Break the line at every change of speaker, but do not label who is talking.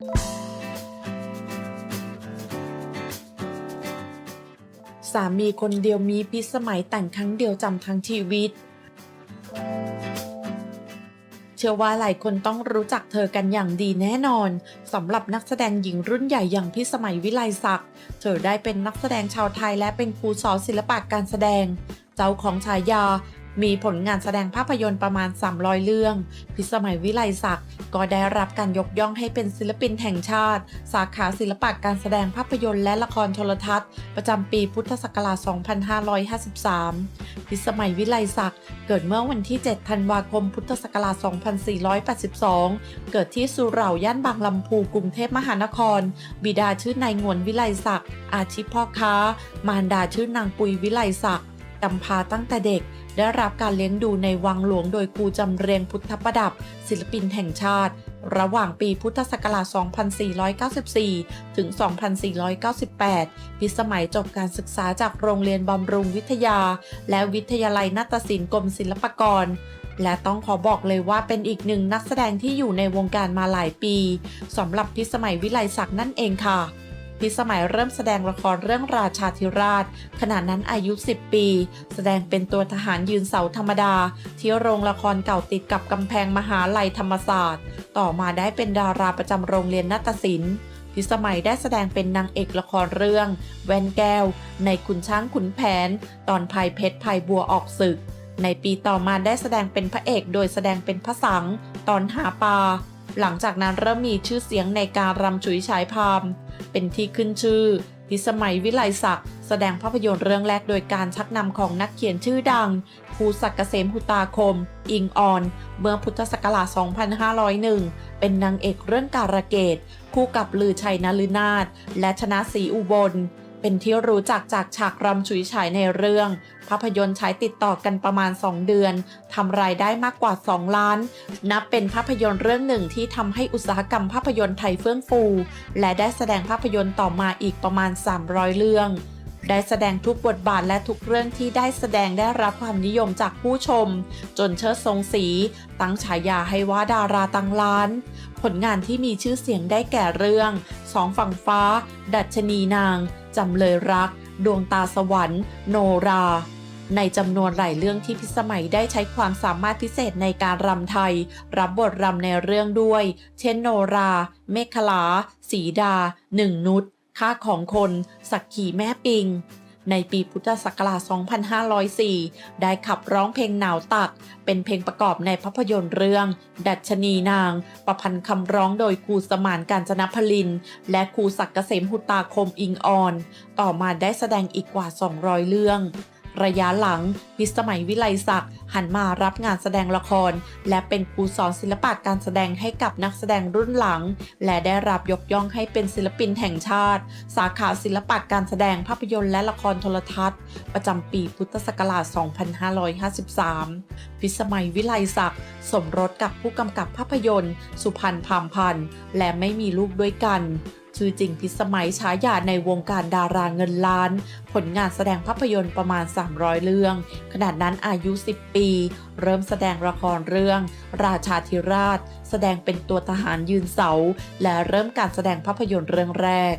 สามีคนเดียวมีพิสมัยแต่งครั้งเดียวจำทั้งชีวิต เชื่อว่าหลายคนต้องรู้จักเธอกันอย่างดีแน่นอนสำหรับนักแสดงหญิงรุ่นใหญ่อย่างพิสมัยวิไลศักดิ์เธอได้เป็นนักแสดงชาวไทยและเป็นครูสอนศิลปะการแสดง เจ้าของฉายา มีผลงานแสดงภาพยนตร์ประมาณ 300 เรื่อง พิสมัยวิไลศักดิ์ก็ได้รับการยกย่องให้เป็นศิลปินแห่งชาติ สาขาศิลปะการแสดงภาพยนตร์และละครโทรทัศน์ ประจำปีพุทธศักราช 2553 พิสมัยวิไลศักดิ์เกิดเมื่อวันที่ 7 ธันวาคม พุทธศักราช 2482 เกิดที่สุเหร่าย่านบางลำพูกรุงเทพมหานคร บิดาชื่อนายงวนวิไลศักดิ์อาชีพพ่อค้า มารดาชื่อนางปุยวิไลศักดิ์ กำพร้าตั้งแต่เด็ก ได้รับการเลี้ยงดูในวังหลวงโดยครูจำเรียงพุทธประดับ ศิลปินแห่งชาติ ระหว่างปีพุทธศักราช 2494 ถึง 2498 พิสมัยจบการศึกษาจากโรงเรียนบำรุงวิทยา และวิทยาลัยนาฏศิลป์กรมศิลปากรและต้องขอบอกเลยว่าเป็นอีกหนึ่งนักแสดงที่อยู่ในวงการมาหลายปีสำหรับพิสมัยวิไลศักดิ์นั่นเองค่ะ พิสมัยเริ่มแสดงละครเรื่องราชาธิราช ขณะนั้นอายุ 10 ปี แสดงเป็นตัวทหารยืนเสาธรรมดา ที่โรงละครเก่าติดกับกำแพงมหาลัยธรรมศาสตร์ ต่อมาได้เป็นดาราประจำโรงเรียนนาฏศิลป์พิสมัยได้แสดงเป็นนางเอกละครเรื่อง แวนแก้ว ในขุนช้างขุนแผน ตอนภายเพชรภายบัวออกศึก ในปีต่อมาได้แสดงเป็นพระเอกโดยแสดงเป็นพระสัง ตอนหาปลา หลังจากนั้นเริ่มมีชื่อเสียงในการรำฉุยฉายพามเป็นที่ขึ้นชื่อพิสมัยวิไลศักดิ์แสดงภาพยนตร์เรื่องแรกโดยการชักนำของนักเขียนชื่อดังครูศักดิ์เกษมหุตาคม อิงออน เมื่อพุทธศักราช 2501 เป็นนางเอกเรื่องการะเกดคู่กับลือชัยนลือนาถและชนะศรีอุบล เป็นที่รู้จักจากฉากรำฉุยฉายในเรื่อง ภาพยนตร์ฉายติดต่อกันประมาณ 2 เดือนทำรายได้มากกว่า 2 ล้าน นับเป็นภาพยนตร์เรื่องหนึ่งที่ทำให้อุตสาหกรรมภาพยนตร์ไทยเฟื่องฟู และได้แสดงภาพยนตร์ต่อมาอีกประมาณ 300 เรื่อง ได้แสดงทุกบทบาทและทุกเรื่องที่ได้แสดงได้รับความนิยมจากผู้ชม จนเชิดทรงสี ตั้งฉายาให้ว่าดาราตังล้าน ผลงานที่มีชื่อเสียงได้แก่เรื่องสองฝั่งฟ้า ดัชนีนาง จำเลยรัก ดวงตาสวรรค์ โนรา ในจำนวนหลายเรื่องที่พิสมัยได้ใช้ความสามารถพิเศษในการรำไทย รับบทรำในเรื่องด้วย เช่นโนรา เมฆลา สีดา หนึ่งนุษค่าของคน สักขีแม่ปิง ในปีพุทธศักราช 2504 ได้ขับร้องเพลงหนาวตักเป็นเพลงประกอบในภาพยนตร์เรื่อง ดัชนีนาง ประพันธ์คำร้องโดยครูสมานการจนพลิน และครูศักดิ์เกษมหุตาคมอิงออน ต่อมาได้แสดงอีกกว่า 200 เรื่อง ระยะหลัง พิสมัยวิไลศักดิ์หันมารับงานแสดงละคร และเป็นครูสอนศิลปะการแสดงให้กับนักแสดงรุ่นหลัง และได้รับยกย่องให้เป็นศิลปินแห่งชาติ สาขาศิลปะการแสดงภาพยนตร์และละครโทรทัศน์ ประจำปีพุทธศักราช 2553 พิสมัยวิไลศักดิ์สมรสกับผู้กำกับภาพยนตร์ สุพรรณพามพันธ์และไม่มีลูกด้วยกัน ชื่อจริงพิสมัยฉายาในวงการดาราเงินล้าน ผลงานแสดงภาพยนตร์ประมาณ 300 เรื่อง ขนาดนั้นอายุ 10 ปี เริ่มแสดงละครเรื่อง ราชาธิราช แสดงเป็นตัวทหารยืนเสา และเริ่มการแสดงภาพยนตร์เรื่องแรก